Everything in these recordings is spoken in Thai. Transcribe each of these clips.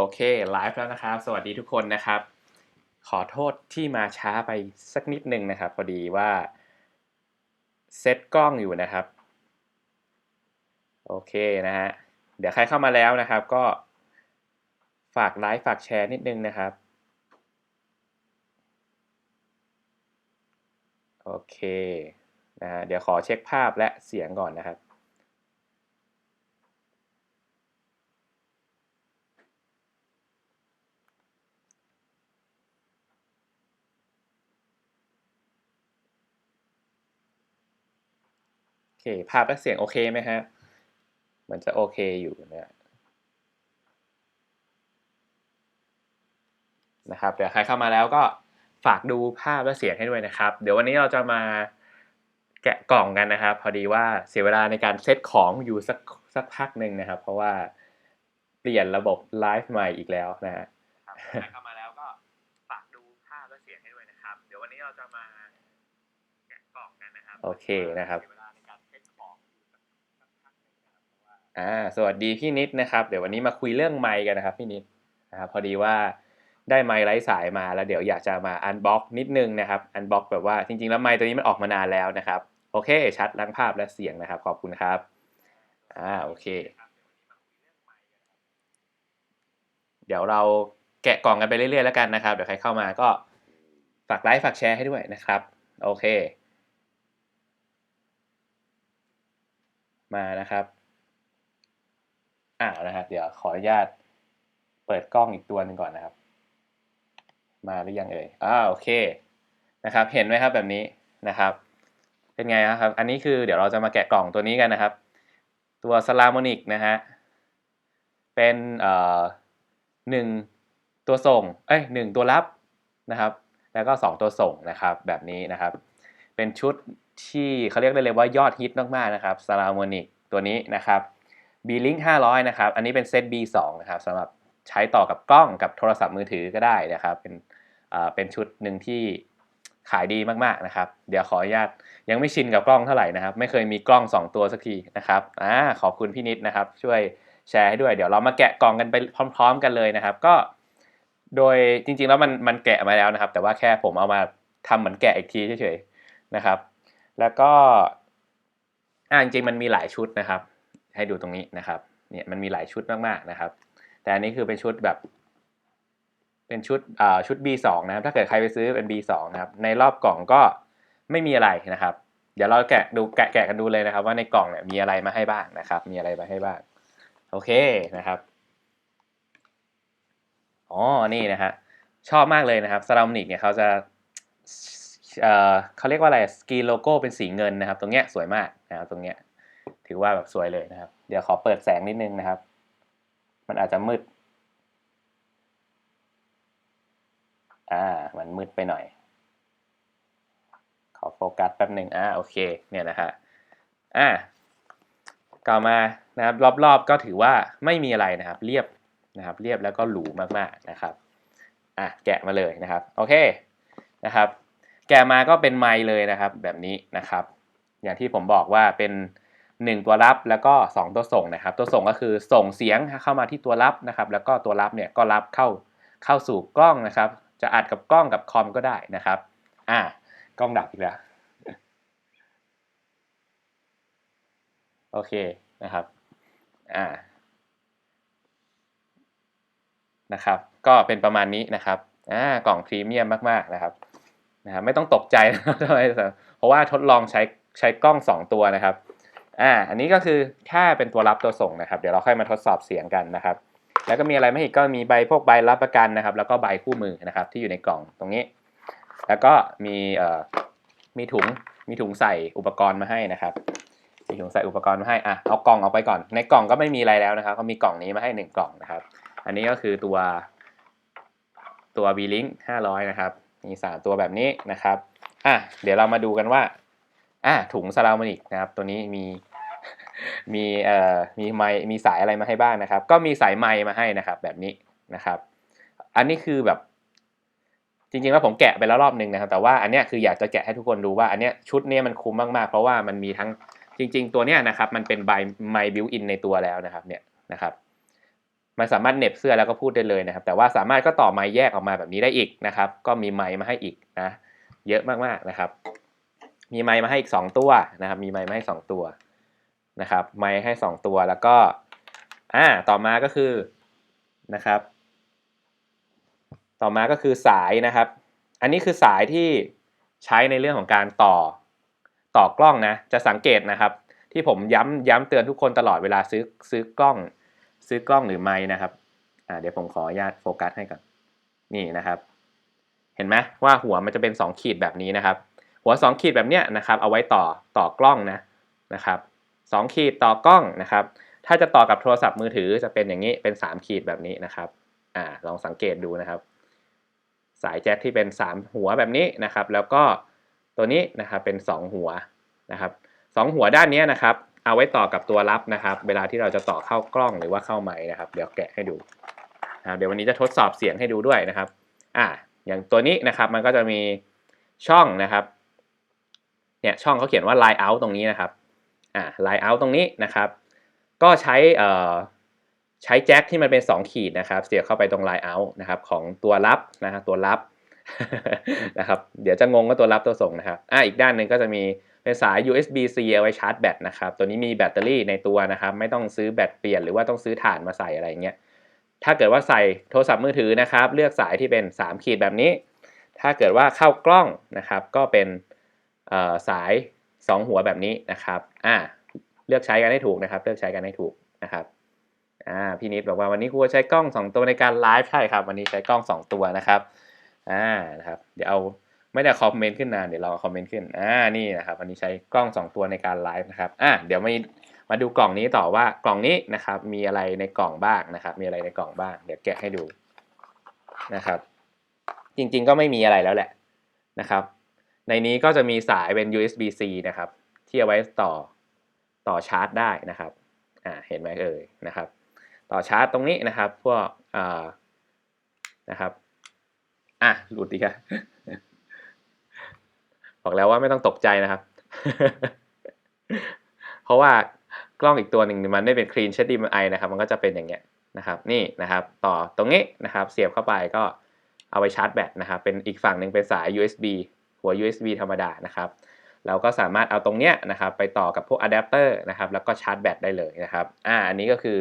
โอเคไลฟ์แล้วนะครับ สวัสดีทุกคนนะครับ ขอโทษที่มาช้าไปสักนิดนึงนะครับ พอดีว่าเซตกล้องอยู่นะครับ โอเคนะฮะเดี๋ยวใครเข้ามาแล้วนะครับ ก็ฝากไลฟ์ฝากแชร์นิดนึงนะครับ โอเคนะฮะเดี๋ยวขอเช็คภาพและเสียงก่อนนะครับ ภาพและเสียงโอเคไหมฮะเหมือนจะโอเคอยู่นะนะครับ เดี๋ยวใครเข้ามาแล้วก็ฝากดูภาพและเสียงให้ด้วยนะครับ เดี๋ยววันนี้เราจะมาแกะกล่องกันนะครับ พอดีว่าเสียเวลาในการเซตของอยู่สักสักพักหนึ่งนะครับ เพราะว่าเปลี่ยนระบบไลฟ์ใหม่อีกแล้วนะฮะเข้ามาแล้วก็ฝากดูภาพและเสียงให้ด้วยนะครับ เดี๋ยววันนี้เราจะมาแกะกล่องกันนะครับ โอเคนะครับ อ่าสวัสดีพี่นิดนะครับ เดี๋ยววันนี้มาคุยเรื่องไมค์กันนะครับพี่นิดนะครับพอดีว่าได้ไมค์ไร้สายมาแล้วเดี๋ยวอยากจะมาอันบ็อกนิดนึงนะครับอันบ็อกแบบว่าจริงๆแล้วไมค์ตัวนี้มันออกมานานแล้วนะครับโอเค ชัดทั้งภาพและเสียงนะครับ ขอบคุณครับอ่าโอเค เดี๋ยวเราแกะกล่องกันไปเรื่อยๆแล้วกันนะครับ เดี๋ยวใครเข้ามาก็ฝากไลค์ฝากแชร์ให้ด้วยนะครับ โอเค มานะครับ อ่านะครับ เดี๋ยวขออนุญาตเปิดกล้องอีกตัวหนึ่งก่อนนะครับ มาหรือยังเอ่ยอ่าโอเคนะครับ เห็นไหมครับแบบนี้นะครับ เป็นไงครับ อันนี้คือเดี๋ยวเราจะมาแกะกล่องตัวนี้กันนะครับ ตัวสลามอนิกนะฮะเป็นเอ่อหนึ่งตัวส่งเอ้ยหนึ่งตัวรับนะครับ แล้วก็สองตัวส่งนะครับ แบบนี้นะครับ เป็นชุดที่เขาเรียกได้เลยว่ายอดฮิตมากๆนะครับสลามอนิกตัวนี้นะครับ B-Link 500 นะครับ อันนี้เป็นเซต B2 นะครับสำหรับใช้ต่อกับกล้องกับโทรศัพท์มือถือก็ได้นะครับ เป็นอ่าเป็นชุดหนึ่งที่ขายดีมากๆนะครับ เดี๋ยวขออนุญาตยังไม่ชินกับกล้องเท่าไหร่นะครับ ไม่เคยมีกล้อง 2 ตัวสักทีนะครับอ่าขอบคุณพี่นิดนะครับ ช่วยแชร์ให้ด้วย เดี๋ยวเรามาแกะกล่องกันไปพร้อม ๆ กันเลยนะครับ ก็ โดยจริงๆแล้วมันมันแกะมาแล้วนะครับ แต่ว่าแค่ผมเอามาทำเหมือนแกะอีกทีเฉยๆนะครับ แล้วก็อ่าจริงๆมันมีหลายชุดนะครับ ให้ดูตรงนี้นะครับเนี่ยมันมีหลายชุดมากๆนะครับ แต่อันนี้คือเป็นชุดแบบ เป็นชุดอ่าชุด B2 นะครับ ถ้าเกิดใครไปซื้อเป็น B2 นะครับ ในรอบกล่องก็ไม่มีอะไรนะครับ เดี๋ยวเราแกะดูแกะแกะกันดูเลยนะครับ ว่าในกล่องเนี่ยมีอะไรมาให้บ้างนะครับ มีอะไรมาให้บ้าง โอเคนะครับอ๋อนี่นะฮะชอบมากเลยนะครับซารามิกเนี่ยเขาจะเอ่อเขาเรียกว่าอะไรสกรีนโลโก้เป็นสีเงินนะครับ ตรงเนี้ยสวยมากนะครับตรงเนี้ย ถือว่าแบบสวยเลยนะครับ เดี๋ยวขอเปิดแสงนิดนึงนะครับ มันอาจจะมืด อ่า มันมืดไปหน่อย ขอโฟกัสแป๊บหนึ่งอ่าโอเค เนี่ยนะฮะอ่าก่อมานะครับรอบๆก็ถือว่าไม่มีอะไรนะครับ เรียบนะครับ เรียบแล้วก็หรูมากๆนะครับอะแกะมาเลยนะครับ โอเคนะครับ แกะมาก็เป็นไมค์เลยนะครับ แบบนี้นะครับ อย่างที่ผมบอกว่าเป็น 1 ตัวรับแล้วก็ 2 ตัวส่งนะครับ ตัวส่งก็คือส่งเสียงเข้ามาที่ตัวรับนะครับ แล้วก็ตัวรับเนี่ยก็รับเข้าเข้าสู่กล้องนะครับ จะอัดกับกล้องกับคอมก็ได้นะครับ อ่ากล้องดับอีกแล้วโอเคนะครับอ่านะครับ ก็เป็นประมาณนี้นะครับอ่ากล่องพรีเมียมมากๆนะครับนะครับ ไม่ต้องตกใจนะครับทำไมเพราะว่าทดลองใช้ใช้กล้อง 2 ตัวนะครับ อ่าอันนี้ก็คือแค่เป็นตัวรับตัวส่งนะครับ เดี๋ยวเราค่อยมาทดสอบเสียงกันนะครับ แล้วก็มีอะไรไม่อีกก็มีใบพวกใบรับประกันนะครับ แล้วก็ใบคู่มือนะครับ ที่อยู่ในกล่องตรงนี้ แล้วก็มีเอ่อมีถุงมีถุงใส่อุปกรณ์มาให้นะครับมีถุงใส่อุปกรณ์มาให้อะเอากล่องออกไปก่อน ในกล่องก็ไม่มีอะไรแล้วนะครับก็มีกล่องนี้มาให้หนึ่งกล่องนะครับ อันนี้ก็คือตัวตัว B-Link 500 นะครับ มีสามตัวแบบนี้นะครับอะเดี๋ยวเรามาดูกันว่าอะถุงซาลามานิกนะครับ ตัวนี้มี มีเอ่อมีไมค์มีสายอะไรมาให้บ้างนะครับ ก็มีสายไมค์มาให้นะครับ แบบนี้นะครับ อันนี้คือแบบ จริงๆแล้วผมแกะไปแล้วรอบนึงนะครับ แต่ว่าอันเนี้ยคืออยากจะแกะให้ทุกคนดูว่าอันเนี้ยชุดเนี้ยมันคุ้มมากๆ เพราะว่ามันมีทั้งจริง ๆ ตัวเนี้ยนะครับ มันเป็นใบไมค์บิวอินในตัวแล้วนะครับ เนี่ยนะครับมันสามารถเน็บเสื้อแล้วก็พูดได้เลยนะครับ แต่ว่าสามารถก็ต่อไมค์แยกออกมาแบบนี้ได้อีกนะครับ ก็มีไมค์มาให้อีกนะ เยอะมากๆนะครับ มีไมค์มาให้อีก 2 ตัวนะครับ มีไมค์มาให้ 2 ตัว นะครับไมค์ให้ 2 ตัวแล้วก็อ่าต่อมาก็คือนะครับ ต่อมาก็คือสายนะครับ อันนี้คือสายที่ใช้ในเรื่องของการต่อต่อกล้องนะ จะสังเกตนะครับ ที่ผมย้ำย้ำเตือนทุกคนตลอดเวลาซื้อซื้อกล้อง ซื้อกล้องหรือไม้นะครับอ่าเดี๋ยวผมขออนุญาตโฟกัสให้ก่อนนี่นะครับ เห็นไหมว่าหัวมันจะเป็น 2 ขีดแบบนี้นะครับ หัว 2 ขีดแบบเนี้ยนะครับ เอาไว้ต่อต่อกล้องนะนะครับ สองขีดต่อกล้องนะครับ ถ้าจะต่อกับโทรศัพท์มือถือจะเป็นอย่างนี้เป็น 3 ขีดแบบนี้นะครับอ่าลองสังเกตดูนะครับ สายแจ็คที่เป็น 3 หัวแบบนี้นะครับ แล้วก็ตัวนี้นะครับเป็น 2 หัวนะครับสองหัวด้านนี้นะครับ เอาไว้ต่อกับตัวรับนะครับ เวลาที่เราจะต่อเข้ากล้องหรือว่าเข้าไมค์นะครับ เดี๋ยวแกะให้ดูนะเดี๋ยววันนี้จะทดสอบเสียงให้ดูด้วยนะครับอ่าอย่างตัวนี้นะครับมันก็จะมีช่องนะครับเนี่ยช่องเขาเขียนว่า line out ตรงนี้นะครับ อ่า line out ตรงนี้นะครับ ก็ใช้เอ่อใช้แจ็คที่มันเป็น 2 ขีดนะครับ เสียบเข้าไปตรง line out นะครับของตัวรับนะครับตัวรับนะครับเดี๋ยวจะงงว่าตัวรับตัวส่งนะครับอ่าอีกด้านหนึ่งก็จะมีเป็นสาย USB-C เอาไว้ชาร์จแบตนะครับ ตัวนี้มีแบตเตอรี่ในตัวนะครับ ไม่ต้องซื้อแบตเปลี่ยนหรือว่าต้องซื้อถ่านมาใส่อะไรเงี้ยถ้าเกิดว่าใส่โทรศัพท์มือถือนะครับ เลือกสายที่เป็น 3 ขีดแบบนี้ ถ้าเกิดว่าเข้ากล้องนะครับ ก็เป็นสาย 2 หัวแบบนี้นะครับอ่าเลือกใช้กันให้ถูกนะครับ เลือกใช้กันให้ถูกนะครับอ่าพี่นิดบอกว่าวันนี้ครูใช้กล้อง 2 ตัวในการไลฟ์ใช่ครับ วันนี้ใช้กล้อง 2 ตัวนะครับอ่านะครับเดี๋ยวเอาไม่ได้คอมเมนต์ขึ้นนานเดี๋ยวเราคอมเมนต์ขึ้นอ่านี่นะครับวันนี้ใช้กล้อง 2 ตัวในการไลฟ์นะครับอ่าเดี๋ยวมามาดูกล่องนี้ต่อว่ากล่องนี้นะครับมีอะไรในกล่องบ้างนะครับ มีอะไรในกล่องบ้าง เดี๋ยวแกะให้ดูนะครับ จริงๆก็ไม่มีอะไรแล้วแหละนะครับ ในนี้ก็จะมีสายเป็น USB-C นะครับ ที่เอาไว้ต่อต่อชาร์จได้นะครับอ่าเห็นไหมเอ่ยนะครับ ต่อชาร์จตรงนี้นะครับ พวกอ่านะครับอะหลุดอีกอะบอกแล้วว่าไม่ต้องตกใจนะครับ เพราะว่ากล้องอีกตัวหนึ่งมันไม่เป็น clean HDMI นะครับ มันก็จะเป็นอย่างเงี้ยนะครับ นี่นะครับ ต่อตรงนี้นะครับ เสียบเข้าไปก็เอาไปชาร์จแบตนะครับ เป็นอีกฝั่งหนึ่งเป็นสาย USB หัว USB ธรรมดานะครับเราก็สามารถเอาตรงเนี้ยนะครับไปต่อกับพวกอะแดปเตอร์นะครับแล้วก็ชาร์จแบตได้เลยนะครับอ่าอันนี้ก็คือ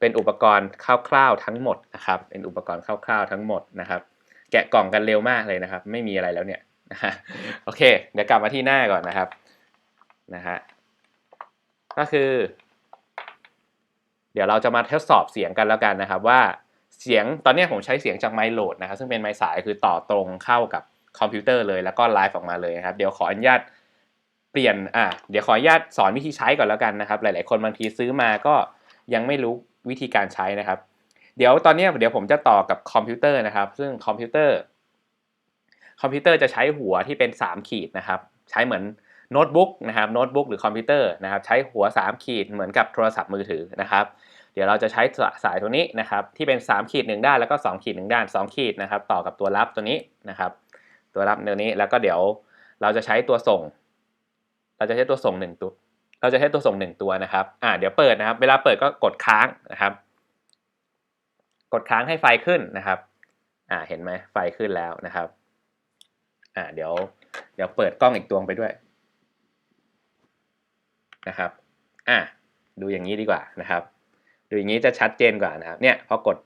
เป็นอุปกรณ์คร่าวๆทั้งหมดนะครับ เป็นอุปกรณ์คร่าวๆทั้งหมดนะครับ แกะกล่องกันเร็วมากเลยนะครับ ไม่มีอะไรแล้วเนี่ยโอเค เดี๋ยวกลับมาที่หน้าก่อนนะครับนะฮะก็คือ เดี๋ยวเราจะมาทดสอบเสียงกันแล้วกันนะครับ ว่าเสียงตอนนี้ผมใช้เสียงจากไมโหลดนะครับ ซึ่งเป็นไมสายคือต่อตรงเข้ากับ คอมพิวเตอร์เลยแล้วก็ไลฟ์ออกมาเลยนะครับ เดี๋ยวขออนุญาตเปลี่ยนอะเดี๋ยวขออนุญาตสอนวิธีใช้ก่อนแล้วกันนะครับ หลาย ๆ คนบางทีซื้อมาก็ยังไม่รู้วิธีการใช้นะครับ เดี๋ยวตอนนี้เดี๋ยวผมจะต่อกับคอมพิวเตอร์นะครับ ซึ่งคอมพิวเตอร์คอมพิวเตอร์จะใช้หัวที่เป็น 3 ขีดนะครับ ใช้เหมือนโน้ตบุ๊กนะครับโน้ตบุ๊กหรือคอมพิวเตอร์นะครับ ใช้หัว 3 ขีดเหมือนกับโทรศัพท์มือถือนะครับ เดี๋ยวเราจะใช้สายตัวนี้นะครับ ที่เป็น 3 ขีด1ด้านแล้วก็ 2 ขีด1ด้าน 2 ขีดนะครับ ต่อกับตัวรับตัวนี้นะครับ ตัวรับตัวนี้แล้วก็เดี๋ยวเราจะใช้ตัวส่ง เราจะใช้ตัวส่ง1ตัว เราจะใช้ตัวส่ง1ตัวนะครับอ่าเดี๋ยวเปิดนะครับ เวลาเปิดก็กดค้างนะครับ กดค้างให้ไฟขึ้นนะครับอ่าเห็นไหมไฟขึ้นแล้วนะครับอ่าเดี๋ยวเดี๋ยวเปิดกล้องอีกตัวไปด้วยนะครับอ่าดูอย่างนี้ดีกว่านะครับ ดูอย่างนี้จะชัดเจนกว่านะครับ เนี่ยพอกด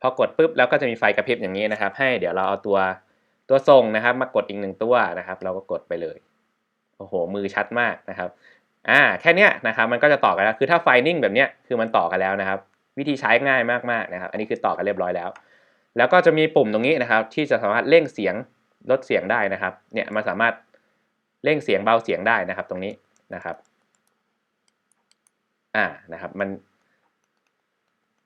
พอกดปุ๊บแล้วก็จะมีไฟกระพริบอย่างนี้นะครับ ให้เดี๋ยวเราเอาตัว ตัวส่งนะครับ มากดอีกหนึ่งตัวนะครับ เราก็กดไปเลยโอ้โหมือชัดมากนะครับอ่าแค่นี้นะครับมันก็จะต่อกันแล้วคือถ้าไฟนิ่งแบบเนี้ยคือมันต่อกันแล้วนะครับ วิธีใช้ง่ายมากๆนะครับ อันนี้คือต่อกันเรียบร้อยแล้ว แล้วก็จะมีปุ่มตรงนี้นะครับ ที่จะสามารถเร่งเสียงลดเสียงได้นะครับ เนี่ยมันสามารถเร่งเสียงเบาเสียงได้นะครับ ตรงนี้นะครับอ่านะครับมัน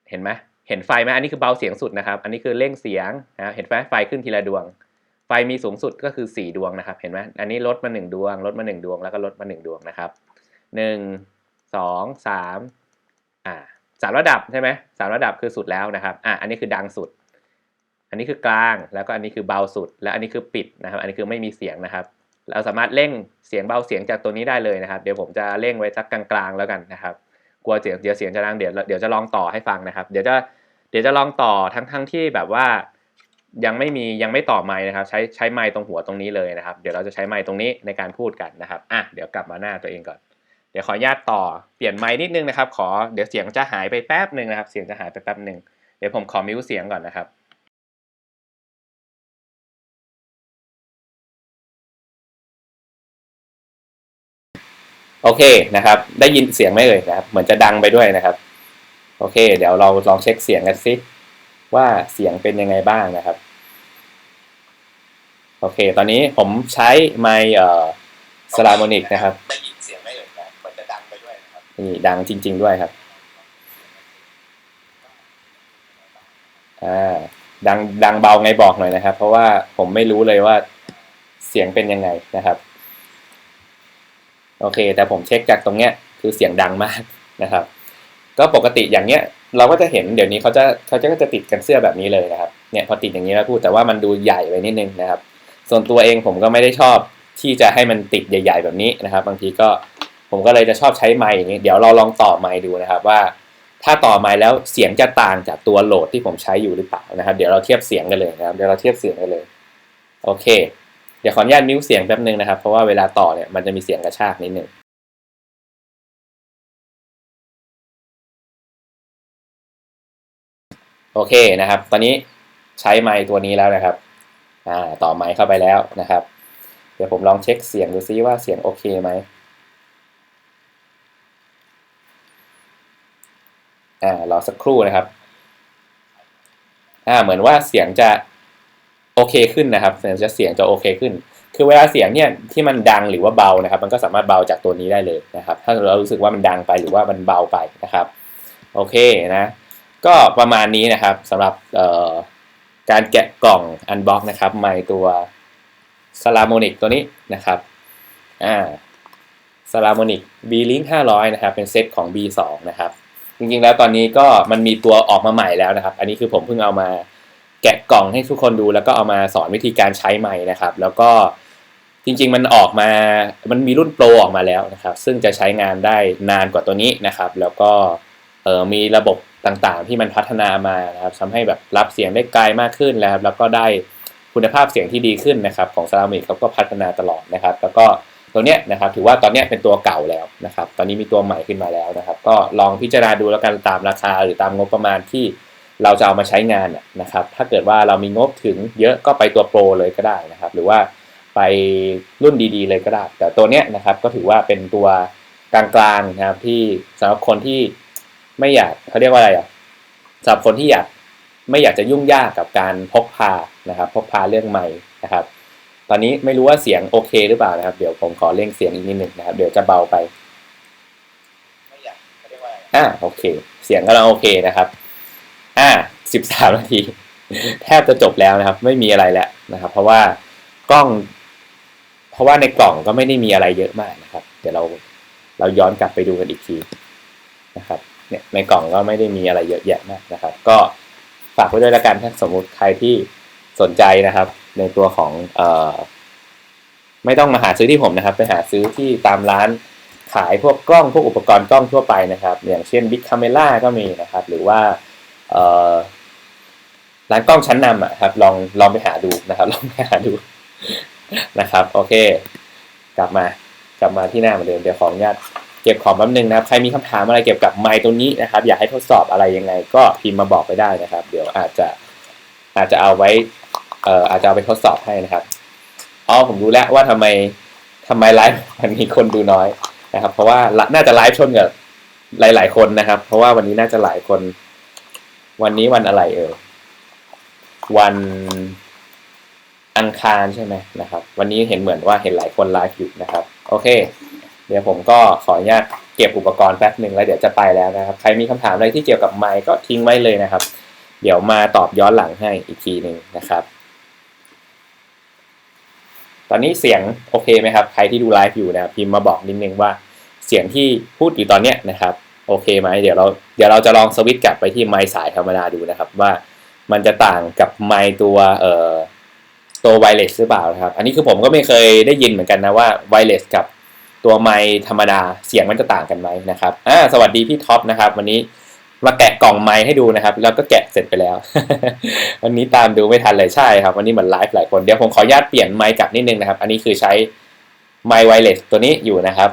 เห็นไหมเห็นไฟไหมอันนี้คือเบาเสียงสุดนะครับ อันนี้คือเร่งเสียงนะเห็นไหมไฟขึ้นทีละดวง ฟมีสูงสุดก็คือ 4 ดวงนะครับ เห็นไหมอันนี้ลดมา 1 ดวง ลดมา 1 ดวง แล้วก็ลดมา 1 ดวงนะครับ 1 2 3อ่าสามระดับใช่ไหมสามระดับคือสุดแล้วนะครับ อ่าอันนี้คือดังสุด อันนี้คือกลาง แล้วก็อันนี้คือเบาสุด และอันนี้คือปิดนะครับ อันนี้คือไม่มีเสียงนะครับ เราสามารถเร่งเสียงเบาเสียงจากตัวนี้ได้เลยนะครับ เดี๋ยวผมจะเร่งไว้สักกลางๆแล้วกันนะครับ กลัวเสียงเดี๋ยวเสียงจะดังเดี๋ยวเดี๋ยวจะลองต่อให้ฟังนะครับ เดี๋ยวจะเดี๋ยวจะลองต่อทั้งทั้งที่แบบว่า ยังไม่มียังไม่ต่อไมค์นะครับ ใช้ใช้ไมค์ตรงหัวตรงนี้เลยนะครับ เดี๋ยวเราจะใช้ไมค์ตรงนี้ในการพูดกันนะครับอะเดี๋ยวกลับมาหน้าตัวเองก่อน เดี๋ยวขออนุญาตต่อเปลี่ยนไมค์นิดนึงนะครับ ขอเดี๋ยวเสียงจะหายไปแป๊บหนึ่งนะครับ เสียงจะหายไปแป๊บหนึ่งเดี๋ยวผมขอมิวเสียงก่อนนะครับโอเคนะครับ ได้ยินเสียงไหมเอ่ยนะครับ เหมือนจะดังไปด้วยนะครับ โอเค เดี๋ยวเราลองเช็คเสียงกันซิ ว่าเสียงเป็นยังไงบ้างนะครับ โอเค ตอนนี้ผมใช้ไมค์เอ่อสลาโมนิกนะครับได้ยินเสียงไหมเอ่ยนะมันจะดังไปด้วยนะครับนี่ดังจริง ๆ ด้วยครับอ่าดังดังเบาไงบอกหน่อยนะครับ เพราะว่าผมไม่รู้เลยว่าเสียงเป็นยังไงนะครับ โอเค แต่ผมเช็คจากตรงเนี้ยคือเสียงดังมากนะครับ ก็ปกติอย่างเนี้ย เราก็จะเห็นเดี๋ยวนี้เขาจะเขาจะก็จะติดกันเสื้อแบบนี้เลยนะครับเนี่ยพอติดอย่างนี้แล้วพูดแต่ว่ามันดูใหญ่ไปนิดนึงนะครับ ส่วนตัวเองผมก็ไม่ได้ชอบที่จะให้มันติดใหญ่ ๆ แบบนี้นะครับ บางทีก็ผมก็เลยจะชอบใช้ไมค์อย่างนี้เดี๋ยวเราลองต่อไมค์ดูนะครับว่า ถ้าต่อไมค์แล้วเสียงจะต่างจากตัวโหลดที่ผมใช้อยู่หรือเปล่านะครับ เดี๋ยวเราเทียบเสียงกันเลยนะครับเดี๋ยวเราเทียบเสียงกันเลยโอเค เดี๋ยวขออนุญาตมิวเสียงแป๊บนึงนะครับ เพราะว่าเวลาต่อเนี่ยมันจะมีเสียงกระชากนิดนึง โอเคนะครับ ตอนนี้ใช้ไมค์ตัวนี้แล้วนะครับอ่าต่อไมค์เข้าไปแล้วนะครับ เดี๋ยวผมลองเช็คเสียงดูซิว่าเสียงโอเคไหมอ่ารอสักครู่นะครับอ่าเหมือนว่าเสียงจะโอเคขึ้นนะครับเสียงจะเสียงจะโอเคขึ้น คือเวลาเสียงเนี่ยที่มันดังหรือว่าเบานะครับ มันก็สามารถเบาจากตัวนี้ได้เลยนะครับ ถ้าเรารู้สึกว่ามันดังไปหรือว่ามันเบาไปนะครับ โอเคนะ ก็ประมาณนี้นะครับสำหรับการแกะกล่องอันบ็อกนะครับไมค์ตัวซาลาโมนิกตัวนี้นะครับอ่าซาลาโมนิก B-Link 500 นะครับ เป็นเซตของ B2 นะครับ จริงๆแล้วตอนนี้ก็มันมีตัวออกมาใหม่แล้วนะครับ อันนี้คือผมเพิ่งเอามาแกะกล่องให้ทุกคนดู แล้วก็เอามาสอนวิธีการใช้ไมค์นะครับ แล้วก็จริงๆมันออกมา มันมีรุ่นโปรออกมาแล้วนะครับ ซึ่งจะใช้งานได้นานกว่าตัวนี้นะครับ แล้วก็เออมีระบบ ต่างๆ ที่มันพัฒนามานะครับทำให้แบบรับเสียงได้ไกลมากขึ้นแล้วแล้วก็ได้คุณภาพเสียงที่ดีขึ้นนะครับ ของซารามิกเขาก็พัฒนาตลอดนะครับ แล้วก็ตัวเนี้ยนะครับ ถือว่าตอนเนี้ยเป็นตัวเก่าแล้วนะครับ ตอนนี้มีตัวใหม่ขึ้นมาแล้วนะครับ ก็ลองพิจารณาดูแล้วกันตามราคาหรือตามงบประมาณที่เราจะเอามาใช้งานนะครับ ถ้าเกิดว่าเรามีงบถึงเยอะก็ไปตัวโปรเลยก็ได้นะครับ หรือว่าไปรุ่นดีๆ เลยก็ได้ แต่ตัวเนี้ยนะครับก็ถือว่าเป็นตัวกลางๆนะครับที่สำหรับคนที่ ไม่อยากเขาเรียกว่าอะไรอะสำหรับคนที่อยากไม่อยากจะยุ่งยากกับการพกพานะครับ พกพาเรื่องใหม่นะครับ ตอนนี้ไม่รู้ว่าเสียงโอเคหรือเปล่านะครับ เดี๋ยวผมขอเร่งเสียงอีกนิดหนึ่งนะครับ เดี๋ยวจะเบาไปไม่อยากไม่ได้ว่าอ่าโอเค เสียงกำลังโอเคนะครับ อ่าสิบสามนาทีแทบจะจบแล้วนะครับ ไม่มีอะไรแล้วนะครับ เพราะว่ากล้อง เพราะว่าในกล่องก็ไม่ได้มีอะไรเยอะมากนะครับ เดี๋ยวเราเราย้อนกลับไปดูกันอีกทีนะครับ เนี่ยในกล่องก็ไม่ได้มีอะไรเยอะแยะมากนะครับ ก็ฝากไว้ด้วยละกันถ้าสมมุติใครที่สนใจนะครับ ในตัวของเอ่อไม่ต้องมาหาซื้อที่ผมนะครับ ไปหาซื้อที่ตามร้านขายพวกกล้องพวกอุปกรณ์กล้องทั่วไปนะครับ อย่างเช่น Big Camera ก็มีนะครับ หรือว่าเออร้านกล้องชั้นนำอะครับ ลองลองไปหาดูนะครับ ลองไปหาดูนะครับ โอเค กลับมากลับมาที่หน้าเหมือนเดิมเดี๋ยวขออนุญาต เก็บของแป๊บนึงนะครับ ใครมีคำถามอะไรเกี่ยวกับไมค์ตัวนี้นะครับ อยากให้ทดสอบอะไรยังไง ก็พิมพ์มาบอกไปได้นะครับ เดี๋ยวอาจจะอาจจะเอาไว้เอ่ออาจจะเอาไปทดสอบให้นะครับอ๋อผมรู้แล้วว่าทำไมทำไมไลฟ์มันมีคนดูน้อยนะครับ เพราะว่าน่าจะไลฟ์ชนกับหลาย ๆ คนนะครับ เพราะว่าวันนี้น่าจะหลายคน วันนี้วันอะไรเออวันอังคารใช่ไหมนะครับ วันนี้เห็นเหมือนว่าเห็นหลายคนไลฟ์อยู่นะครับ โอเค เดี๋ยวผมก็ขออนุญาตเก็บอุปกรณ์แป๊บหนึ่งแล้วเดี๋ยวจะไปแล้วนะครับ ใครมีคำถามอะไรที่เกี่ยวกับไมค์ก็ทิ้งไว้เลยนะครับ เดี๋ยวมาตอบย้อนหลังให้อีกทีหนึ่งนะครับ ตอนนี้เสียงโอเคไหมครับ ใครที่ดูไลฟ์อยู่นะพิมพ์มาบอกนิดนึงว่าเสียงที่พูดอยู่ตอนเนี้ยนะครับโอเคไหมเดี๋ยวเราเดี๋ยวเราจะลองสวิตช์กลับไปที่ไมค์สายธรรมดาดูนะครับว่ามันจะต่างกับไมค์ตัวเอ่อตัวไวเลสหรือเปล่านะครับ อันนี้คือผมก็ไม่เคยได้ยินเหมือนกันนะว่าไวเลสกับ ตัวไมค์ธรรมดาเสียงมันจะต่างกันไหมนะครับอ่าสวัสดีพี่ท็อปนะครับ วันนี้มาแกะกล่องไมค์ให้ดูนะครับ แล้วก็แกะเสร็จไปแล้ว วันนี้ตามดูไม่ทันเลยใช่ครับ วันนี้เหมือนไลฟ์หลายคนเดี๋ยวผมขออนุญาตเปลี่ยนไมค์กลับนิดนึงนะครับ อันนี้คือใช้ไมค์ไวเลสตัวนี้อยู่นะครับ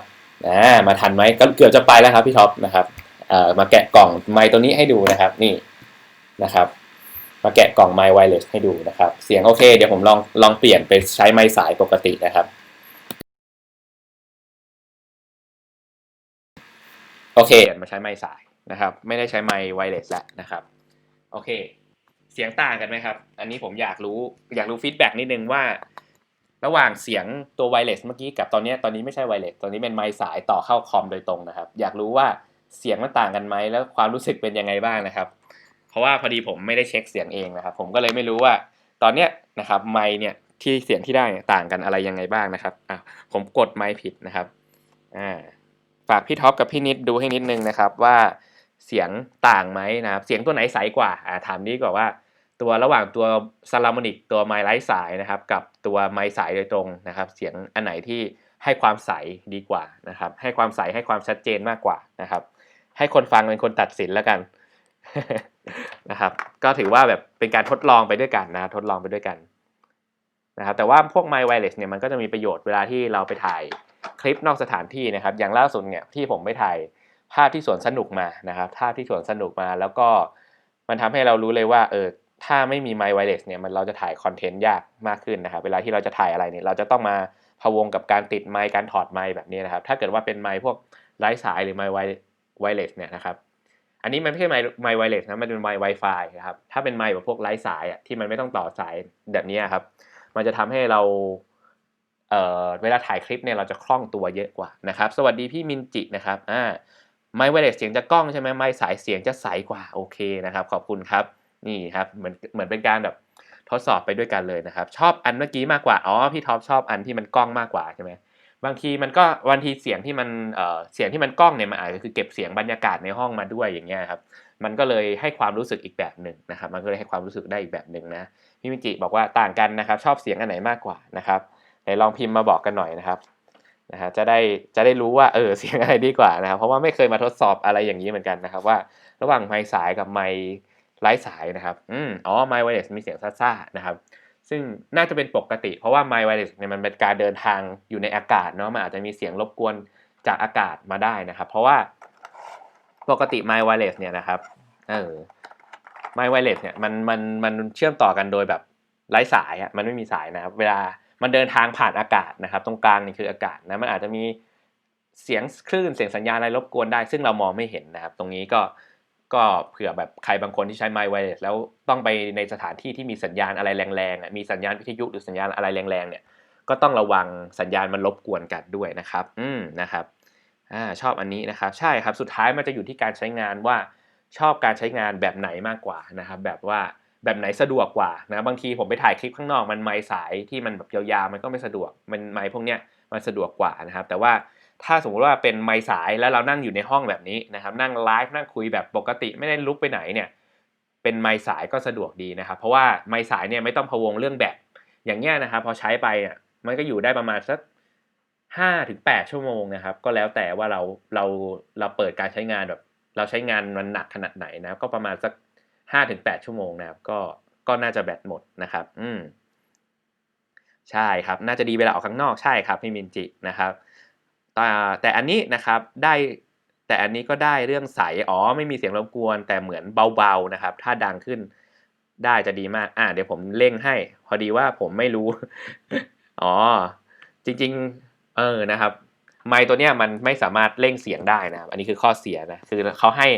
อ่ามาทันไหมก็เกือบจะไปแล้วครับพี่ท็อปนะครับเอ่อมาแกะกล่องไมค์ตัวนี้ให้ดูนะครับ นี่นะครับ มาแกะกล่องไมค์ไวเลสให้ดูนะครับ เสียงโอเค เดี๋ยวผมลองลองเปลี่ยนไปใช้ไมค์สายปกตินะครับ โอเคมาใช้ไมค์สายนะครับ ไม่ได้ใช้ไมค์ไวเลสแล้วนะครับ โอเค เสียงต่างกันไหมครับ อันนี้ผมอยากรู้อยากรู้ฟีดแบ็กนิดนึงว่า ระหว่างเสียงตัวไวเลสเมื่อกี้กับตอนนี้ตอนนี้ไม่ใช่ไวเลสตอนนี้เป็นไมค์สายต่อเข้าคอมโดยตรงนะครับ อยากรู้ว่าเสียงมันต่างกันไหมแล้วความรู้สึกเป็นยังไงบ้างนะครับ เพราะว่าพอดีผมไม่ได้เช็คเสียงเองนะครับ ผมก็เลยไม่รู้ว่า ตอนเนี้ยนะครับไมค์เนี่ยที่เสียงที่ได้ต่างกันอะไรยังไงบ้างนะครับอะผมกดไมค์ผิดนะครับอ่า ฝากพี่ท็อปกับพี่นิดดูให้นิดนึงนะครับว่าเสียงต่างไหมนะครับเสียงตัวไหนใสกว่าอ่าถามนี้ก่อนว่า ตัวระหว่างตัวซาลามอนิกตัวไมค์ไร้สายนะครับ กับตัวไมค์สายโดยตรงนะครับ เสียงอันไหนที่ให้ความใสดีกว่านะครับ ให้ความใสให้ความชัดเจนมากกว่านะครับ ให้คนฟังเป็นคนตัดสินแล้วกันนะครับ ก็ถือว่าแบบเป็นการทดลองไปด้วยกันนะทดลองไปด้วยกันนะครับแต่ว่าพวก My Wireless เนี่ยมันก็จะมีประโยชน์เวลาที่เราไปถ่าย คลิปนอกสถานที่นะครับ อย่างล่าสุดเนี่ยที่ผมไปถ่ายภาพที่สวนสนุกมานะครับภาพที่สวนสนุกมาแล้วก็มันทำให้เรารู้เลยว่าเออถ้าไม่มี My Wireless เนี่ยมันเราจะถ่ายคอนเทนต์ยากมากขึ้นนะครับ เวลาที่เราจะถ่ายอะไรเนี่ยเราจะต้องมาพะวงกับการติดไมค์การถอดไมค์แบบนี้นะครับ ถ้าเกิดว่าเป็นไมค์พวกไร้สายหรือไมค์ไวเลสเนี่ยนะครับ อันนี้มันไม่ใช่ไมค์ไมค์ไวเลสนะมันเป็นไมค์ Wi-Fi นะครับ ถ้าเป็นไมค์แบบพวกไร้สายอะที่มันไม่ต้องต่อสายแบบนี้ครับ มันจะทำให้เรา เเวลาถ่ายคลิปเนี่ยเราจะคล่องตัวเยอะกว่านะครับ สวัสดีพี่มินจินะครับอ่าไมค์ไวเลสเสียงจะกล้องใช่ไหมไมค์สายเสียงจะใสกว่าโอเคนะครับ ขอบคุณครับนี่ครับเหมือนเหมือนเป็นการแบบทดสอบไปด้วยกันเลยนะครับ ชอบอันเมื่อกี้มากกว่าอ๋อพี่ท็อปชอบอันที่มันกล้องมากกว่าใช่ไหมบางทีมันก็วันทีเสียงที่มันเเสียงที่มันกล้องเนี่ยมันอาจจะคือเก็บเสียงบรรยากาศในห้องมาด้วยอย่างเงี้ยครับมันก็เลยให้ความรู้สึกอีกแบบหนึ่งนะครับ มันก็เลยให้ความรู้สึกได้อีกแบบหนึ่งนะพี่มิจิบอกว่าต่างกันนะครับ ชอบเสียงอันไหนมากกว่านะครับ นลองพิมพ์มาบอกกันหน่อยนะครับนะฮะจะได้จะได้รู้ว่าเออเสียงอะไรดีกว่านะครับ เพราะว่าไม่เคยมาทดสอบอะไรอย่างนี้เหมือนกันนะครับ ว่าระหว่างไมค์สายกับไมค์ไร้สายนะครับอืมอ๋อไมค์ไวเลสมีเสียงซ่าๆนะครับ ซึ่งน่าจะเป็นปกติ เพราะว่า My Wireless เนี่ยมันเป็นการเดินทางอยู่ในอากาศเนาะมันอาจจะมีเสียงรบกวนจากอากาศมาได้นะครับ เพราะว่าปกติ My Wireless เนี่ยนะครับเออ My Wireless เนี่ยมันมันมันเชื่อมต่อกันโดยแบบไร้สายอะมันไม่มีสายนะครับ เวลา มันเดินทางผ่านอากาศนะครับ ตรงกลางนี่คืออากาศนะมันอาจจะมีเสียงคลื่นเสียงสัญญาณอะไรรบกวนได้ ซึ่งเรามองไม่เห็นนะครับ ตรงนี้ก็ก็เผื่อแบบใครบางคนที่ใช้ My Wireless แล้วต้องไปในสถานที่ที่มีสัญญาณอะไรแรงๆอะมีสัญญาณวิทยุหรือสัญญาณอะไรแรงๆเนี่ยก็ต้องระวังสัญญาณมันรบกวนกันด้วยนะครับ อืมนะครับอ่าชอบอันนี้นะครับ ใช่ครับสุดท้ายมันจะอยู่ที่การใช้งานว่าชอบการใช้งานแบบไหนมากกว่านะครับ แบบว่า แบบไหนสะดวกกว่านะบางทีผมไปถ่ายคลิปข้างนอกมันไมค์สายที่มันแบบยาวๆมันก็ไม่สะดวกมันไมค์พวกเนี้ยมันสะดวกกว่านะครับ แต่ว่าถ้าสมมติว่าเป็นไมค์สายแล้วเรานั่งอยู่ในห้องแบบนี้นะครับ นั่งไลฟ์นั่งคุยแบบปกติไม่ได้ลุกไปไหนเนี่ยเป็นไมค์สายก็สะดวกดีนะครับ เพราะว่าไมค์สายเนี่ยไม่ต้องพะวงเรื่องแบตอย่างเงี้ยนะครับ พอใช้ไปอะมันก็อยู่ได้ประมาณสักห้าถึงแปดชั่วโมงนะครับ ก็แล้วแต่ว่าเราเราเราเปิดการใช้งานแบบ เราใช้งานมันหนักขนาดไหนนะก็ประมาณสัก ห้าถึงแปดชั่วโมงนะครับ ก็ก็น่าจะแบตหมดนะครับ อืมใช่ครับ น่าจะดีเวลาออกข้างนอกใช่ครับพี่มินจินะครับแต่แต่อันนี้นะครับได้แต่อันนี้ก็ได้เรื่องใสอ๋อไม่มีเสียงรบกวน แต่เหมือนเบาๆนะครับ ถ้าดังขึ้นได้จะดีมาก อ่าเดี๋ยวผมเร่งให้ พอดีว่าผมไม่รู้ อ๋อ จริง ๆ เออนะครับ ไมค์ตัวเนี้ยมันไม่สามารถเร่งเสียงได้นะ อันนี้คือข้อเสียนะ คือเขาให้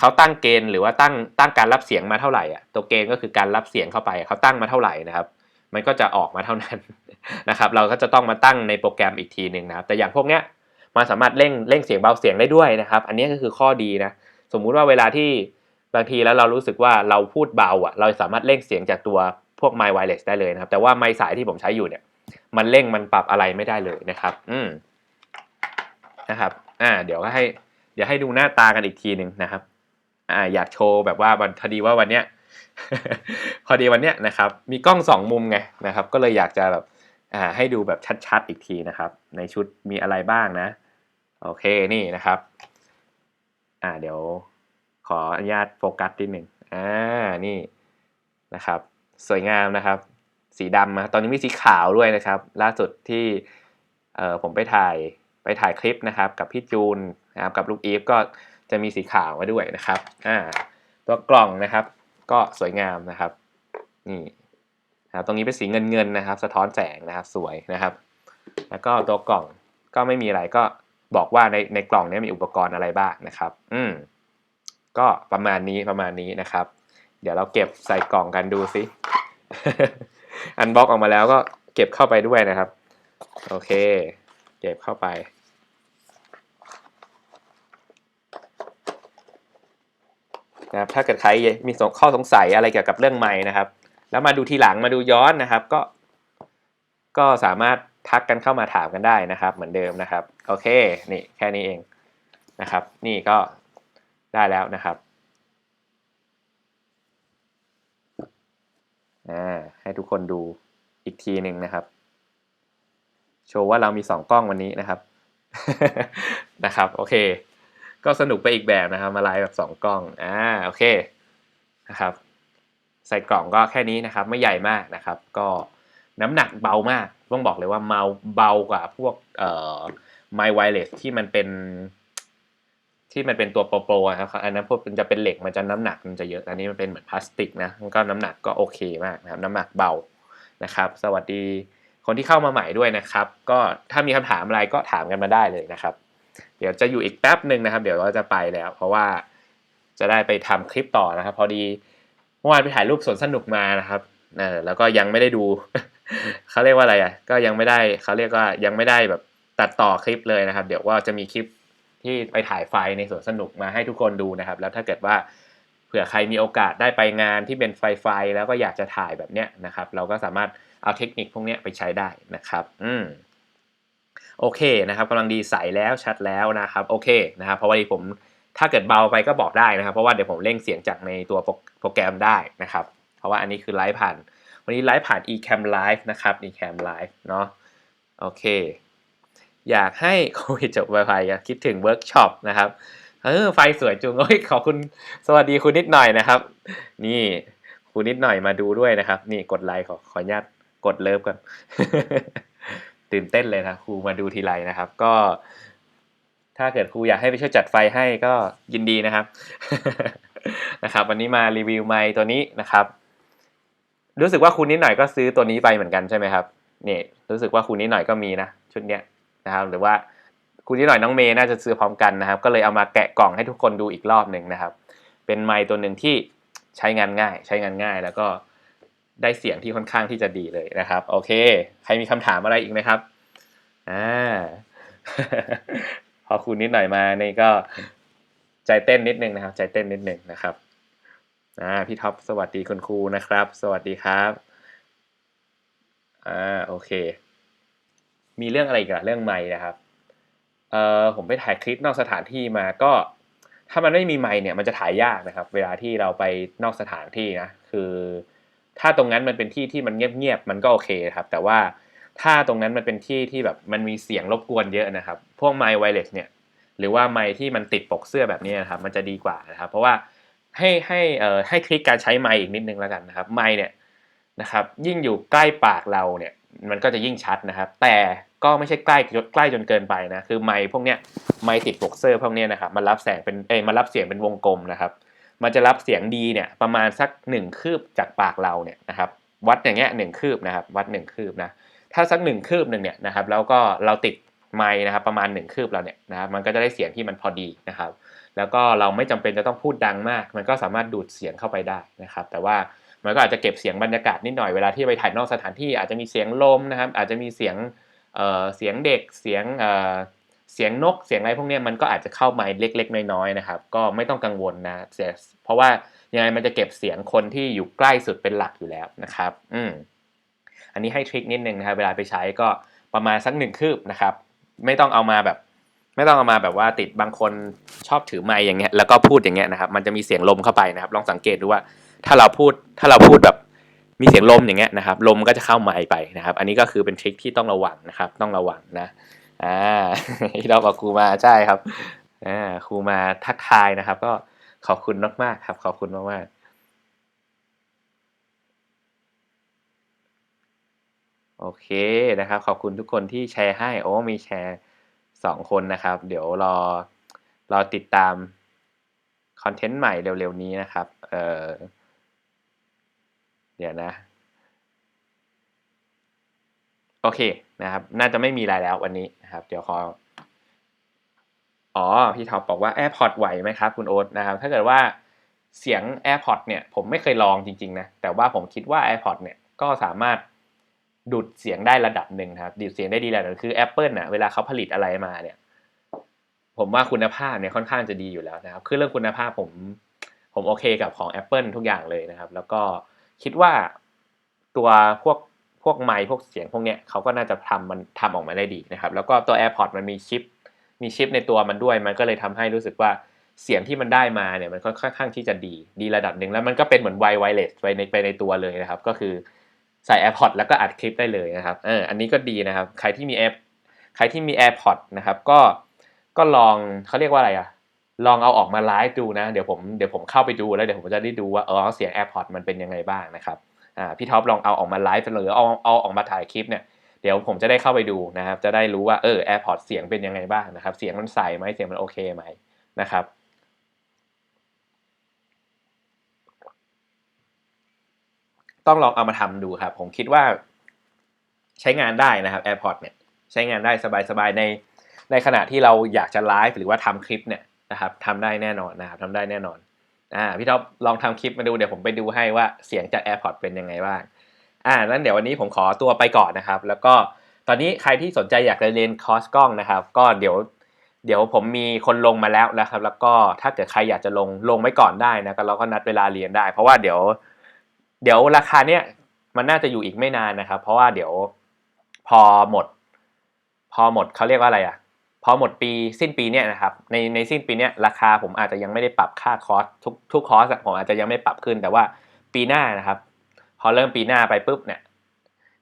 เขาตั้งเกณฑ์หรือว่าตั้งตั้งการรับเสียงมาเท่าไหร่อะตัวเกณฑ์ก็คือการรับเสียงเข้าไปเขาตั้งมาเท่าไหร่นะครับ มันก็จะออกมาเท่านั้นนะครับ เราก็จะต้องมาตั้งในโปรแกรมอีกทีหนึ่งนะครับ แต่อย่างพวกเนี้ยมันสามารถเร่งเร่งเสียงเบาเสียงได้ด้วยนะครับ อันนี้ก็คือข้อดีนะสมมุติว่าเวลาที่บางทีแล้วเรารู้สึกว่าเราพูดเบาอะ เราสามารถเร่งเสียงจากตัวพวก My Wireless ได้เลยนะครับ แต่ว่าไมค์สายที่ผมใช้อยู่เนี่ย มันเร่งมันปรับอะไรไม่ได้เลยนะครับ อืมนะครับ อ่า เดี๋ยวก็ให้ เดี๋ยวให้ดูหน้าตากันอีกทีหนึ่งนะครับ อ่าอยากโชว์แบบว่าวันพอดีว่าวันเนี้ยพอดีวันเนี้ยนะครับ มีกล้องสองมุมไงนะครับ ก็เลยอยากจะแบบอ่าให้ดูแบบชัดๆอีกทีนะครับ ในชุดมีอะไรบ้างนะ โอเคนี่นะครับ อ่าเดี๋ยวขออนุญาตโฟกัสนิดหนึ่งอ่านี่นะครับ สวยงามนะครับ สีดำนะตอนนี้มีสีขาวด้วยนะครับ ล่าสุดที่เอ่อผมไปถ่ายไปถ่ายคลิปนะครับ กับพี่จูนนะครับกับลูกอีฟก็ จะมีสีขาวมาด้วยนะครับอ่าตัวกล่องนะครับ ก็สวยงามนะครับนี่นะครับตรงนี้เป็นสีเงินเงินๆนะครับ สะท้อนแสงนะครับสวยนะครับ แล้วก็ตัวกล่องก็ไม่มีอะไรก็บอกว่าในในกล่องนี้มีอุปกรณ์อะไรบ้างนะครับ อืมก็ประมาณนี้ประมาณนี้นะครับ เดี๋ยวเราเก็บใส่กล่องกันดูสิอันบ็อกออกมาแล้วก็เก็บเข้าไปด้วยนะครับ โอเค เก็บเข้าไป นะครับถ้าเกิดใครมีข้อสงสัยอะไรเกี่ยวกับเรื่องไม้นะครับ แล้วมาดูทีหลังมาดูย้อนนะครับ ก็ ก็สามารถทักกันเข้ามาถามกันได้นะครับ เหมือนเดิมนะครับ โอเค นี่แค่นี้เองนะครับ นี่ก็ได้แล้วนะครับอ่าให้ทุกคนดูอีกทีหนึ่งนะครับ โชว์ว่าเรามีสองกล้องวันนี้นะครับ นะครับ โอเค ก็สนุกไปอีกแบบนะครับ มาไลฟ์แบบสองกล้องอ่าโอเคนะครับ ใส่กล่องก็แค่นี้นะครับ ไม่ใหญ่มากนะครับ ก็น้ำหนักเบามาก ต้องบอกเลยว่าเมาเบากว่าพวกเอ่อไมไวเลสที่มันเป็น ที่มันเป็นตัวโปรโปรอะครับอันนั้นพวกมันจะเป็นเหล็กมันจะน้ำหนักมันจะเยอะอันนี้มันเป็นเหมือนพลาสติกนะมันก็น้ำหนักก็โอเคมากนะครับ น้ำหนักเบานะครับ สวัสดีคนที่เข้ามาใหม่ด้วยนะครับ ก็ถ้ามีคำถามอะไรก็ถามกันมาได้เลยนะครับ เดี๋ยวจะอยู่อีกแป๊บหนึ่งนะครับ เดี๋ยวเราจะไปแล้ว เพราะว่าจะได้ไปทำคลิปต่อนะครับ พอดีเมื่อวานไปถ่ายรูปสวนสนุกมานะครับอแล้วก็ยังไม่ได้ดูเขาเรียกว่าอะไรอะก็ยังไม่ได้เขาเรียกว่ายังไม่ได้แบบตัดต่อคลิปเลยนะครับ เดี๋ยวว่าจะมีคลิปที่ไปถ่ายไฟในสวนสนุกมาให้ทุกคนดูนะครับ แล้วถ้าเกิดว่าเผื่อใครมีโอกาสได้ไปงานที่เป็นไฟไฟ แล้วก็อยากจะถ่ายแบบเนี้ยนะครับ เราก็สามารถเอาเทคนิคพวกเนี้ยไปใช้ได้นะครับ อืม โอเคนะครับกำลังดีใสแล้วชัดแล้วนะครับโอเคนะครับเพราะว่าผมถ้าเกิดเบาไปก็บอกได้นะครับ เพราะว่าเดี๋ยวผมเร่งเสียงจากในตัวโปรแกรมได้นะครับ เพราะว่าอันนี้คือไลฟ์ผ่าน วันนี้ไลฟ์ผ่าน eCam Live นะครับ eCam Live เนาะโอเค อยากให้โควิดจบไวๆคิดถึงเวิร์กช็อปนะครับเออไฟสวยจุงโอ้ยขอบคุณสวัสดีคุณนิดหน่อยนะครับ นี่คุณนิดหน่อยมาดูด้วยนะครับ นี่กดไลค์ขอขออนุญาตกดเลิฟก่อน ตื่นเต้นเลยนะครูมาดูทีไรนะครับ ก็ถ้าเกิดครูอยากให้ไปช่วยจัดไฟให้ก็ยินดีนะครับนะครับ วันนี้มารีวิวไมค์ตัวนี้นะครับ รู้สึกว่าคุณนิดหน่อยก็ซื้อตัวนี้ไปเหมือนกันใช่ไหมครับนี่รู้สึกว่าคุณนิดหน่อยก็มีนะชุดเนี้ยนะครับ หรือว่าคุณนิดหน่อยน้องเมย์น่าจะซื้อพร้อมกันนะครับ ก็เลยเอามาแกะกล่องให้ทุกคนดูอีกรอบหนึ่งนะครับ เป็นไมค์ตัวหนึ่งที่ใช้งานง่าย ใช้งานง่ายแล้วก็ ได้เสียงที่ค่อนข้างที่จะดีเลยนะครับ โอเค ใครมีคำถามอะไรอีกไหมครับอ่าพอคุณนิดหน่อยมานี่ก็ใจเต้นนิดนึงนะครับ ใจเต้นนิดนึงนะครับอ่าพี่ท็อปสวัสดีคุณครูนะครับ สวัสดีครับอ่าโอเค มีเรื่องอะไรอีกอะเรื่องไม้นะครับเอ่อผมไปถ่ายคลิปนอกสถานที่มาก็ ถ้ามันไม่มีไมค์เนี่ยมันจะถ่ายยากนะครับ เวลาที่เราไปนอกสถานที่นะคือ ถ้าตรงนั้นมันเป็นที่ที่มันเงียบๆมันก็โอเคครับ แต่ว่าถ้าตรงนั้นมันเป็นที่ที่แบบมันมีเสียงรบกวนเยอะนะครับ พวกไมค์ไวเลสเนี่ยหรือว่าไมค์ที่มันติดปกเสื้อแบบนี้นะครับ มันจะดีกว่านะครับ เพราะว่าให้ให้เอ่อให้คลิกการใช้ไมค์อีกนิดนึงแล้วกันนะครับไมค์เนี่ยนะครับ ยิ่งอยู่ใกล้ปากเราเนี่ยมันก็จะยิ่งชัดนะครับ แต่ก็ไม่ใช่ใกล้ใกล้จนเกินไปนะคือไมค์พวกเนี้ยไมค์ติดปกเสื้อพวกเนี้ยนะครับมันรับแสงเป็นเอ้ยมันรับเสียงเป็นวงกลมนะครับ มันจะรับเสียงดีเนี่ยประมาณสักหนึ่งคืบจากปากเราเนี่ยนะครับ วัดอย่างเงี้ยหนึ่งคืบนะครับ วัดหนึ่งคืบนะถ้าสักหนึ่งคืบหนึ่งเนี่ยนะครับ แล้วก็เราติดไมค์นะครับ ประมาณหนึ่งคืบเราเนี่ยนะครับมันก็จะได้เสียงที่มันพอดีนะครับ แล้วก็เราไม่จำเป็นจะต้องพูดดังมาก มันก็สามารถดูดเสียงเข้าไปได้นะครับ แต่ว่ามันก็อาจจะเก็บเสียงบรรยากาศนิดหน่อยเวลาที่ไปถ่ายนอกสถานที่อาจจะมีเสียงลมนะครับ อาจจะมีเสียงเอ่อเสียงเด็กเสียง เสียงนกเสียงอะไรพวกนี้มันก็อาจจะเข้าไมค์เล็ก ๆ น้อยๆนะครับ ก็ไม่ต้องกังวลนะเสียเพราะว่ายังไงมันจะเก็บเสียงคนที่อยู่ใกล้สุดเป็นหลักอยู่แล้วนะครับ อืมอันนี้ให้ทริคนิดนึงนะครับ เวลาไปใช้ก็ประมาณสักหนึ่งคืบนะครับ ไม่ต้องเอามาแบบ ไม่ต้องเอามาแบบว่าติดบางคนชอบถือไมค์อย่างเงี้ยแล้วก็พูดอย่างเงี้ยนะครับ มันจะมีเสียงลมเข้าไปนะครับ ลองสังเกตดูว่าถ้าเราพูดถ้าเราพูดแบบมีเสียงลมอย่างเงี้ยนะครับ ลมก็จะเข้าไมค์ไปนะครับ อันนี้ก็คือเป็นทริคที่ต้องระวังนะครับ ต้องระวังนะ อ่าที่เราบอกครูมาใช่ครับอ่าครูมาทักทายนะครับ ก็ขอบคุณมากๆครับ ขอบคุณมากๆโอเคนะครับ ขอบคุณทุกคนที่แชร์ให้ โอ้มีแชร์สองคนนะครับ เดี๋ยวรอรอติดตามคอนเทนต์ใหม่เร็วๆนี้นะครับ เออเดี๋ยวนะ โอเคนะครับ น่าจะไม่มีอะไรแล้ววันนี้นะครับ เดี๋ยวขอ อ๋อ พี่ท็อปบอกว่า AirPods ไหวไหมครับ คุณโอ๊ตนะครับ ถ้าเกิดว่าเสียง AirPods เนี่ย ผมไม่เคยลองจริงๆนะ แต่ว่าผมคิดว่า AirPods เนี่ย ก็สามารถดูดเสียงได้ระดับหนึ่งครับ ดูดเสียงได้ดีระดับหนึ่งคือ Apple น่ะ เวลาเขาผลิตอะไรมาเนี่ย ผมว่าคุณภาพเนี่ยค่อนข้างจะดีอยู่แล้วนะครับ คือเรื่องคุณภาพผมผมโอเคกับของ Apple ทุกอย่างเลยนะครับ แล้วก็คิดว่าตัวพวก พวกไมค์พวกเสียงพวกเนี้ยเขาก็น่าจะทำมันทำออกมาได้ดีนะครับ แล้วก็ตัว AirPods มันมีชิป มีชิปในตัวมันด้วย มันก็เลยทำให้รู้สึกว่าเสียงที่มันได้มาเนี่ยมันค่อนข้างที่จะดีดีระดับหนึ่งแล้วมันก็เป็นเหมือนไวไวเลสไปในไปในตัวเลยนะครับ ก็คือใส่ AirPods แล้วก็อัดคลิปได้เลยนะครับเอออันนี้ก็ดีนะครับ ใครที่มีแอปใครที่มี AirPods นะครับ ก็ก็ลองเขาเรียกว่าอะไรอะลองเอาออกมาไลฟ์ดูนะ เดี๋ยวผมเดี๋ยวผมเข้าไปดูแล้วเดี๋ยวผมจะได้ดูว่าเออเสียง AirPods มันเป็นยังไงบ้างนะครับ อ่าพี่ท็อปลองเอาออกมาไลฟ์หรือเอาเอาออกมาถ่ายคลิปเนี่ยเดี๋ยวผมจะได้เข้าไปดูนะครับ จะได้รู้ว่าเออ AirPods เสียงเป็นยังไงบ้างนะครับ เสียงมันใสไหมเสียงมันโอเคไหมนะครับ ต้องลองเอามาทำดูครับ ผมคิดว่า ใช้งานได้นะครับ AirPods เนี่ยใช้งานได้สบายๆในในขณะที่เราอยากจะไลฟ์หรือว่าทำคลิปเนี่ยนะครับทำได้แน่นอนนะครับทำได้แน่นอน อ่าพี่ท็อปลองทำคลิปมาดูเดี๋ยวผมไปดูให้ว่าเสียงจาก AirPods เป็นยังไงบ้างอ่านั้นเดี๋ยววันนี้ผมขอตัวไปก่อนนะครับ แล้วก็ตอนนี้ใครที่สนใจอยากจะเรียนคอร์สกล้องนะครับ ก็เดี๋ยวเดี๋ยวผมมีคนลงมาแล้วนะครับ แล้วก็ถ้าเกิดใครอยากจะลงลงไว้ก่อนได้นะก็เราก็นัดเวลาเรียนได้ เพราะว่าเดี๋ยว เดี๋ยวราคาเนี้ยมันน่าจะอยู่อีกไม่นานนะครับ เพราะว่าเดี๋ยวพอหมด พอหมดเขาเรียกว่าอะไรอะ พอหมดปีสิ้นปีเนี่ยนะครับในในสิ้นปีเนี้ยราคาผมอาจจะยังไม่ได้ปรับค่าคอสทุกทุกคอสผมอาจจะยังไม่ปรับขึ้น แต่ว่าปีหน้านะครับ พอเริ่มปีหน้าไปปุ๊บเนี่ย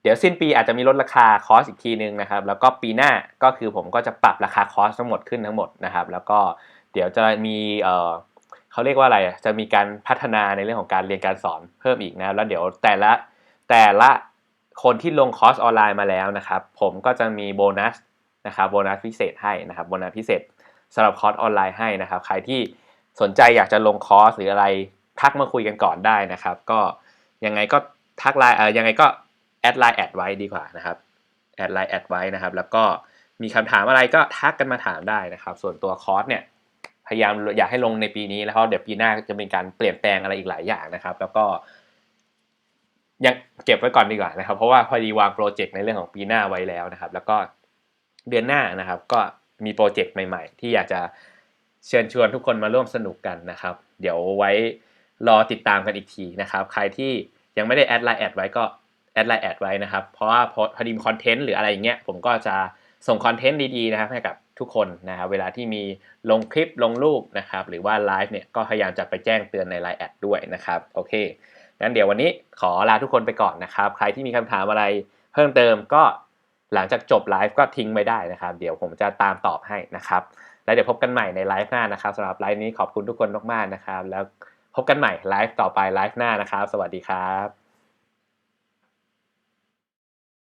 เดี๋ยวสิ้นปีอาจจะมีลดราคาคอสอีกทีนึงนะครับ แล้วก็ปีหน้าก็คือผมก็จะปรับราคาคอสทั้งหมดขึ้นทั้งหมดนะครับ แล้วก็เดี๋ยวจะมีเอ่อเขาเรียกว่าอะไรจะมีการพัฒนาในเรื่องของการเรียนการสอนเพิ่มอีกนะแล้วเดี๋ยวแต่ละแต่ละคนที่ลงคอร์สออนไลน์มาแล้วนะครับ ผมก็จะมีโบนัส นะครับโบนัสพิเศษให้นะครับโบนัสพิเศษสำหรับคอร์สออนไลน์ให้นะครับใครที่สนใจอยากจะลงคอร์สหรืออะไรทักมาคุยกันก่อนได้นะครับ ก็ยังไงก็ทักไลน์เอ่อยังไงก็แอดไลน์แอดไว้ดีกว่านะครับแอดไลน์แอดไว้นะครับ แล้วก็มีคำถามอะไรก็ทักกันมาถามได้นะครับ ส่วนตัวคอร์สเนี่ยพยายามอยากให้ลงในปีนี้แล้วเดี๋ยวปีหน้าจะมีการเปลี่ยนแปลงอะไรอีกหลายอย่างนะครับ แล้วก็ยังเก็บไว้ก่อนดีกว่านะครับ เพราะว่าพอดีวางโปรเจกต์ในเรื่องของปีหน้าไว้แล้วนะครับ แล้วก็ เดือนหน้านะครับ ก็มีโปรเจกต์ใหม่ ๆ ที่อยากจะเชิญชวนทุกคนมาร่วมสนุกกันนะครับ เดี๋ยวไว้รอติดตามกันอีกทีนะครับ ใครที่ยังไม่ได้แอดไลน์แอดไว้ก็แอดไลน์แอดไว้นะครับ เพราะว่าพอพอดีมีคอนเทนต์หรืออะไรอย่างเงี้ยผมก็จะส่งคอนเทนต์ดีๆนะครับให้กับทุกคนนะครับเวลาที่มีลงคลิปลงรูปนะครับ หรือว่าไลฟ์เนี่ยก็พยายามจะไปแจ้งเตือนในไลน์แอดด้วยนะครับโอเคงั้นเดี๋ยววันนี้ขอลาทุกคนไปก่อนนะครับ ใครที่มีคำถามอะไรเพิ่มเติมก็ หลังจากจบไลฟ์ก็ทิ้งไว้ได้นะครับ เดี๋ยวผมจะตามตอบให้นะครับ แล้วเดี๋ยวพบกันใหม่ในไลฟ์หน้านะครับสำหรับไลฟ์นี้ขอบคุณทุกคนมากๆนะครับ แล้วพบกันใหม่ไลฟ์ต่อไปไลฟ์หน้านะครับ สวัสดีครับ